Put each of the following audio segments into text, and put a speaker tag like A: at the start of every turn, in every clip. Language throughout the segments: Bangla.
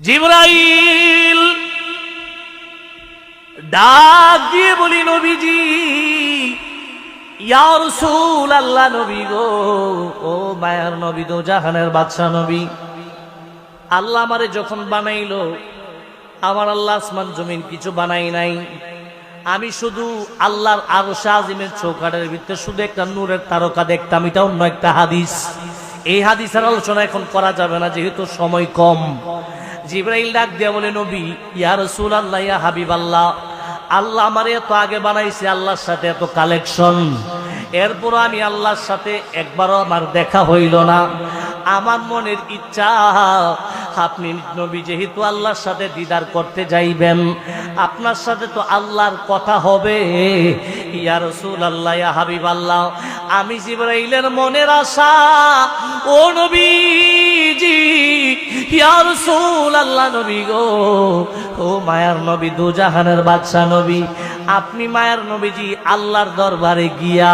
A: জিবরাইল ডাক দিয়ে বলি, নবীজি, ইয়া রাসূল আল্লাহ নবী গো, ও মায়ার নবী দো জাহানের বাদশা নবী। আল্লাহ আমারে যখন বানাইলো, আমার আল্লাহ আসমান জমিন কিছু বানাই নাই। আমি শুধু আল্লাহর আরও আজিমের চৌকাটের ভিতরে শুধু একটা নূরের তারকা দেখতাম, এটা অন্য একটা হাদিস। এই হাদিসের আলোচনা এখন করা যাবে না, যেহেতু সময় কম। জিব্রাইল ডাক দিয়া বলে, নবী, ইয়া রসুল আল্লাহ ইয়া হাবিব আল্লাহ আল্লাহ আমার এত আগে বানাইছে, আল্লাহর সাথে এত কালেকশন। এরপর আমি আল্লাহর সাথে একবারও আমার দেখা হইল না। আমার মনের ইচ্ছা, আপনি নবী যেহেতু আল্লাহর সাথে দিদার করতে যাইবেন, আপনার সাথে তো আল্লাহর কথা হবে। ইয়া রসুল আল্লাহ ইয়া হাবিব আল্লাহ আমি জিব্রাইলের মনের আশা, ও নবীজি ইয়া রসুল আল্লাহ নবী গো। ও মায়ার নবী দুজাহানের বাদশাহ নবী, আপনি মায়ার নবীজি আল্লাহর দরবারে গিয়া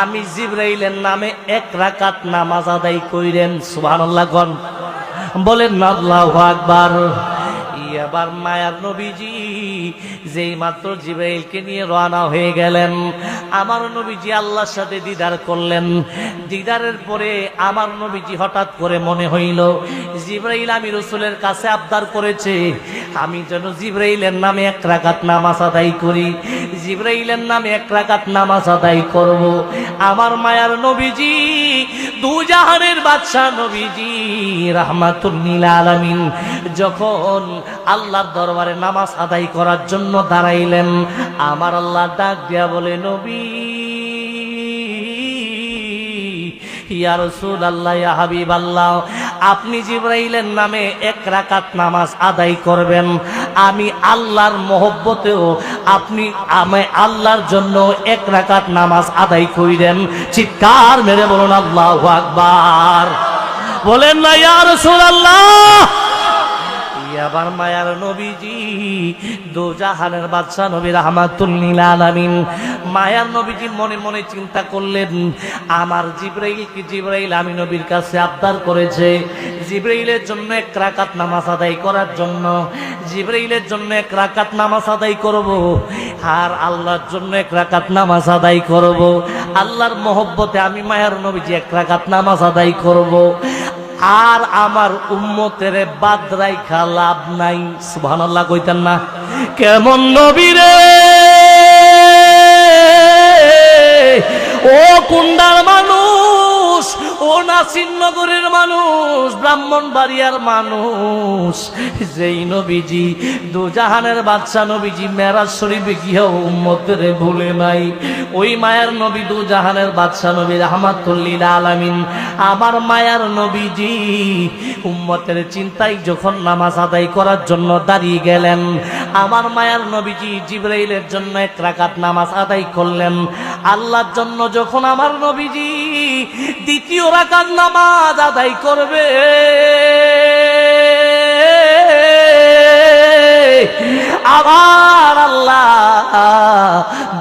A: আমি জিব্রাইলের নামে এক রাকাত নামাজ আদায় কইরেন, সুবহানাল্লাহ গন। বলেন, আল্লাহু আকবার। এবার মায়ার নবীজি, যেই মাত্র জিব্রাইলকে নিয়ে রওনা হয়ে গেলেন, আমার নবীজি আল্লাহর সাথে দিদার করলেন। দিদারের পরে আমার নবীজি হঠাৎ করে মনে হইল, জিব্রাইল আমি রসুলের কাছে আবদার করেছে, আমি যেন জিব্রাইলের নামে এক রাকাত নামাজ আদায় করি, জিব্রাইলের নামে এক রাকাত নামাজ আদায় করব। আমার মায়ার নবীজি দুজাহানের বাদশাহ নবীজি রাহমাতুল্লিল আলামিন, যখন আল্লাহর দরবারে নামাজ আদায় করার জন্য দাঁড়াইলেন। আমার আল্লাহ ডাক দিয়া বলে, নবী আল্লাহ আল্লাহ আপনি জিব্রাইলের নামে এক রাকাত নামাজ আদায় করবেন। আমি আল্লাহর মহব্বতেও আপনি আমি আল্লাহর জন্য এক রাকাত নামাজ আদায় করিলেন চিৎকার মেরে বলুন, আল্লাহু আকবার। বলেন না, ইয়া রাসূলুল্লাহ আবার মায়ার নবীজি দো জাহানের বাদশাহ নবী রহমাতুল্লিল আলামিন। মায়ার নবীজি মনে মনে চিন্তা করলেন, আমার জিব্রাইল কি জিব্রাইল আমি নবীর কাছে আবদার করেছে। জিব্রাইলের জন্য এক রাকাত নামাজ আদায় করার জন্য, জিব্রাইলের জন্য এক রাকাত নামাজ আদায় করব, আর আল্লাহর জন্য এক রাকাত নামাজ আদায় করব। আল্লাহর মহব্বতে আমি মায়ার নবীজি এক রাকাত নামাজ আদায় করব। আর আমার উম্মতের বাদ রাইখা লাভ নাই। সুবহানাল্লাহ কইতেন না। কেমন নবী রে? ও কুন্ডার মানুষ ও নাসিরনগরের মানুষ, ব্রাহ্মণবাড়িয়ার মানুষ। যেই নবীজি, দুজাহানের বাদশা নবীজি মেরাজ শরীফে গিয়ে উম্মতের ভুলে নাই। ওই মায়ার নবী, দুজাহানের বাদশা নবী রহমাতুল্লিল আলামিন। আমার মায়ার নবীজি, উম্মতের চিন্তায় যখন নামাজ আদায় করার জন্য দাঁড়িয়ে গেলেন, আমার মায়ার নবীজি জিব্রাইলের জন্য এক রাকাত নামাজ আদায় করলেন। আল্লাহর জন্য যখন আমার নবীজি দ্বিতীয় রাকাত নামাজ আদায় করবে। আবার আল্লাহ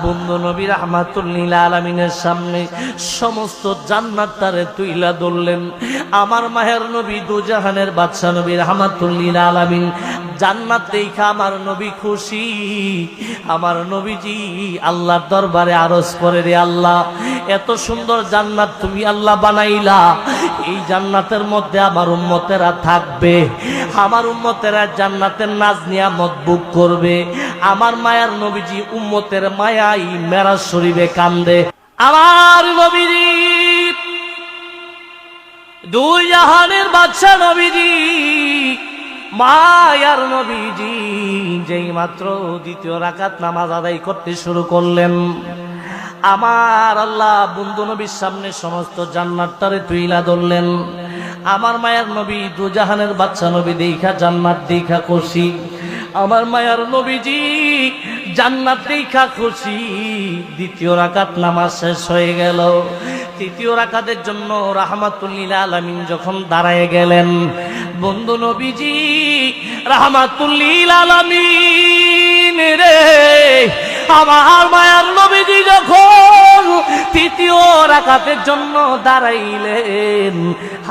A: বন্ধু নবী রহমাতুল্লিল আলমিনের সামনে সমস্ত জান্নাত তারে তুইলা ধরলেন। আমার মাহের নবী দুজাহানের বাদশা নবী রহমাতুল্লিল আলমিন জান্নাত দেখা আমার নবী খুশি। আমার নবীজি আল্লাহর দরবারে আরজ করে রে আল্লাহ, এত সুন্দর জান্নাত তুমি আল্লাহ বানাইলা। এই জান্নাতের মধ্যে আমার উম্মতেরা থাকবে, আমার উম্মতেরা জান্নাতের নাজ নিয়ামত বুক করবে। আমার মায়ার নবীজি উম্মতের মায়াই মেরাজ শরীফে কান্দে। আমার নবীজি, দুই জাহানের বাদশা নবীজি, মায়ার নবীজি, যেই মাত্র দ্বিতীয় রাকাত নামাজ আদায় করতে শুরু করলেন। আমার আল্লাহ বন্ধু নবীর সামনে সমস্ত জান্নাতটারে তুইলা ধরলেন। আমার মায়ার নবী দুজাহানের বাচ্চা নবী দেখা জান্নাত দেখা খুশি আমার মায়ার নবীজি, জান্নাত দেখা খুশি। দ্বিতীয় রাকাত নামাজ শেষ হয়ে গেল। তৃতীয় রাকাতের জন্য রাহমাতুল্লিল আলামিন যখন দাঁড়ায় গেলেন, বন্ধু নবীজি, রাহমাতুল্লিল আলামিন রে, আমার মায়ার নবীজি যখন তৃতীয় রাকাতের জন্য দাঁড়াইলেন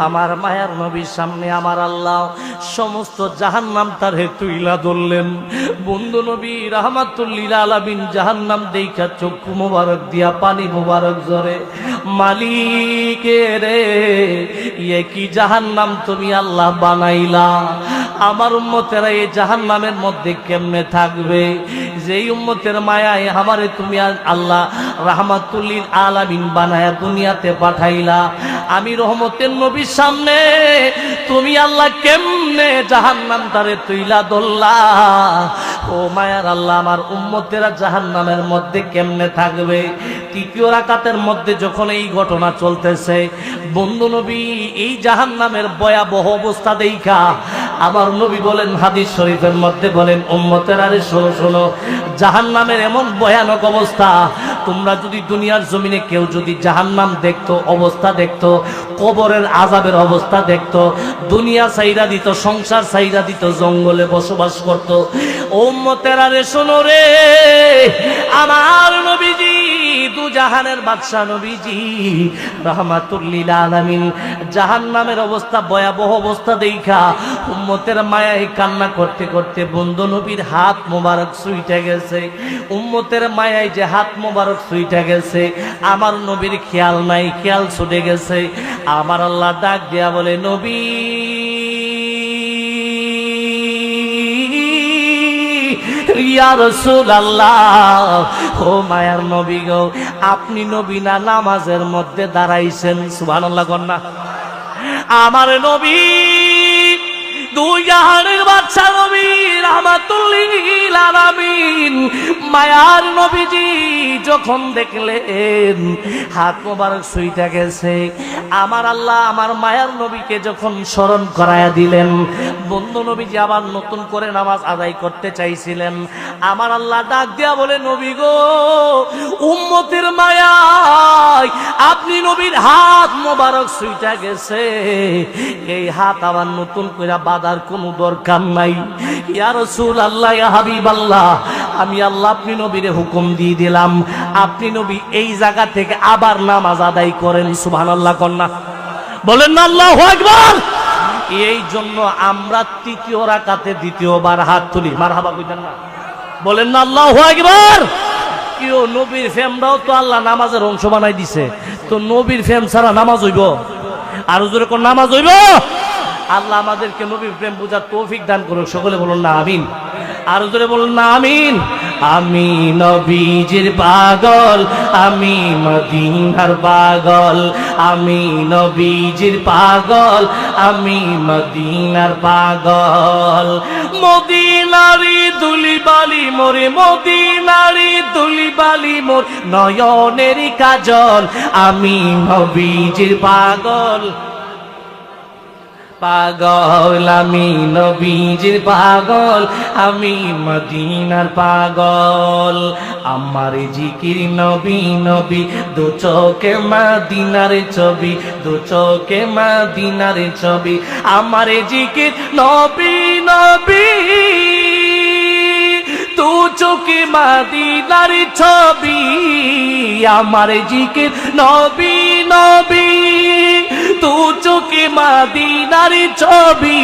A: আমার মায়ার নবীর সামনে আমার আল্লাহ সমস্ত জাহান্নাম তার তুইলা ধরলেন। বন্ধু নবী, রহমাতুল্লিল আলামিন জাহান্নাম দেখা চক্ষু মোবারক দিয়া, পানি মোবারক জরে মালিকে রে কি জাহান্নাম তুমি আল্লাহ বানাইলা? আমার উম্মতেরা এই জাহান্নামের মধ্যে কেমনে থাকবে? যেই উম্মতের মায়ায় আমারে তুমি আল্লাহ রাহমাতুল্লিল আলামিন বানায়া দুনিয়াতে পাঠাইলা। আমি রহমতের নবীর সামনে, তুমি আল্লাহ কেমনে জাহান নাম তারে তুইলা দোল্লা ও মায়ার আল্লাহ, আমার উম্মতেরা জাহান নামের মধ্যে কেমনে থাকবে? তৃতীয় রাকাতের মধ্যে যখন এই ঘটনা চলতেছে, বন্ধু নবী, এই জাহান নামের ভয়াবহ অবস্থা দেখা আমার নবী বলেন, হাদিস শরীফের মধ্যে বলেন, উম্মতের আরে শোনো শোনো, জাহান্নামের এমন ভয়ানক অবস্থা, তোমরা যদি দুনিয়ার জমিনে কেউ যদি জাহান্নাম দেখতো, অবস্থা দেখতো, কবরের আজাবের অবস্থা দেখতো, দুনিয়া সাইরা দিত, সংসার সাইরা দিত, জঙ্গলে বসবাস করত, উম্মতের আরে শোনো রে, আমার নবীজি দু জাহানের বাদশাহ নবীজি, রহমাতুল্লিল আলামিন, জাহান্নামের অবস্থা, ভয়াবহ অবস্থা দেখা উম্মতের মায়ায় কান্না করতে করতে বন্ধু নবীর হাত মোবারক সুইটে গেছে। উম্মতের মায়ায় যে হাত মোবারক সুইটে গেছে, আমার নবীর খেয়াল নাই, খেয়াল ছুটে গেছে। আমার আল্লাহ ডাক দেয়া বলে, নবী ইয়া মায়ার নবী গো আপনি নবী না নামাজের মধ্যে দাঁড়াইছেন। সুবহানাল্লাহ আমার নবী দুই জাহানের বাচ্চা নবী মায়ার নবীজি যখন দেখলেন, হাত মোবারক সুইটা গেছে। আমার আল্লাহ আমার মায়ার নবীকে যখন স্মরণ করায়া দিলেন, বন্ধু নবীজি আবার নতুন করে নামাজ আদায় করতে চাইছিলেন। আমার আল্লাহ ডাক দিয়া বলে, নবী গো, উম্মতের মায়ায় আপনি নবীর হাত মোবারক সুইটা গেছে। এই হাত আবার নতুন করে বাঁধার কোনো দরকার নাই। ইয়া রাসূল আল্লাহ হাবিব আল্লাহ আমি আল্লাহ আপনি নবীরে হুকুম দিয়ে দিলাম। আপনি নবী এই জায়গা থেকে আবার নামাজ আদায় করেন সুভান সুবহানাল্লাহ কন্যা বলেন না, আল্লাহু আকবার। এই জন্য আমরা তৃতীয় রাকাতে দ্বিতীয়বার হাত তুলি। মারহাবা কইতেন না। বলেন না, আল্লাহু আকবার। কেউ নবীর ফেমরাও তো আল্লাহ নামাজের অংশ বানাই দিছে। তো নবীর ফেম ছাড়া নামাজ হইব? আর জোরে কোন নামাজ হইব? আল্লাহ আমাদেরকে নবীর প্রেম বুঝার তৌফিক দান করুক। সকলে বলুন না, আমিন। আর জোরে বলুন না, আমিন। আমি নবীজির পাগল, আমি মদিনার পাগল, আমি নবীজির পাগল, আমি মদিনার পাগল। মদিনারি দুলি বালি মোরে, মদিনারি দুলি বালি মোর নয়নেরই কাজল, আমি নবীজির পাগল। পাগল, আমি নবীজির পাগল, আমি মদিনার পাগল। আমার জিকির নবী নবী, দু চোখে মদিনার ছবি, দু চোখে মদিনার ছবি। আমার জিকির নবী নবী তু চোখে মাদিনার ছবি। আমার জিকির নবী নবী তু চোখে মাদিনার ছবি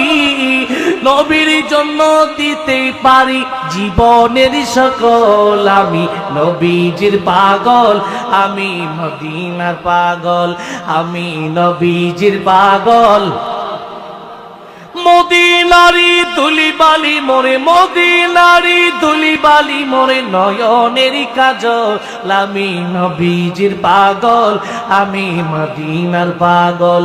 A: নবীর জন্য দিতে পারি জীবনের সকল। আমি নবীজির পাগল, আমি মদিনার পাগল, আমি নবীজির পাগল। মদিনারি মোরে মদিনারি তুলি বালি মোরে নয়নেরই কাজল। আমি নবীজির পাগল, আমি মদিনার পাগল।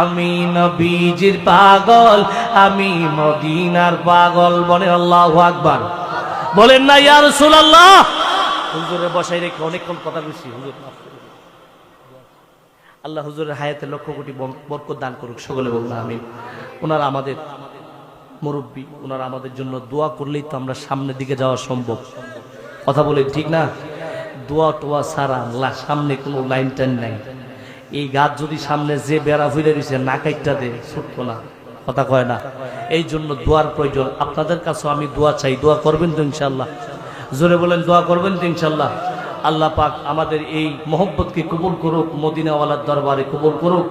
A: আমি নবীজির পাগল, আমি মদিনার পাগল বলে আল্লাহ আকবার। বলেন না, ইয়া রাসূলুল্লাহ। হুজুরে বসাই রেখে অনেকক্ষণ কথা বলছি, হুজুর। আল্লাহ হুজুরের হায়াতে লক্ষ কোটি বরকত দান করুক, সকলে বলুন আমি ওনারা আমাদের মুরব্বী, ওনারা আমাদের জন্য দোয়া করলেই তো আমরা সামনের দিকে যাওয়া সম্ভব। কথা বলে ঠিক না? দোয়া টোয়া আল্লাহ সামনে কোনো লাইন টাইন নাই। এই গাছ যদি সামনে যে বেড়া ফুলে দিছে, না কাইটটা দে না। কথা কয় না? এই জন্য দোয়ার প্রয়োজন। আপনাদের কাছেও আমি দোয়া চাই। দোয়া করবেন তো ইনশাল্লাহ জোরে বলেন, দোয়া করবেন তো ইনশাল্লাহ আল্লাহ পাক আমাদের এই মোহব্বতকে কবুল করুক, মদিনাওয়ালার দরবারে কবুল করুক।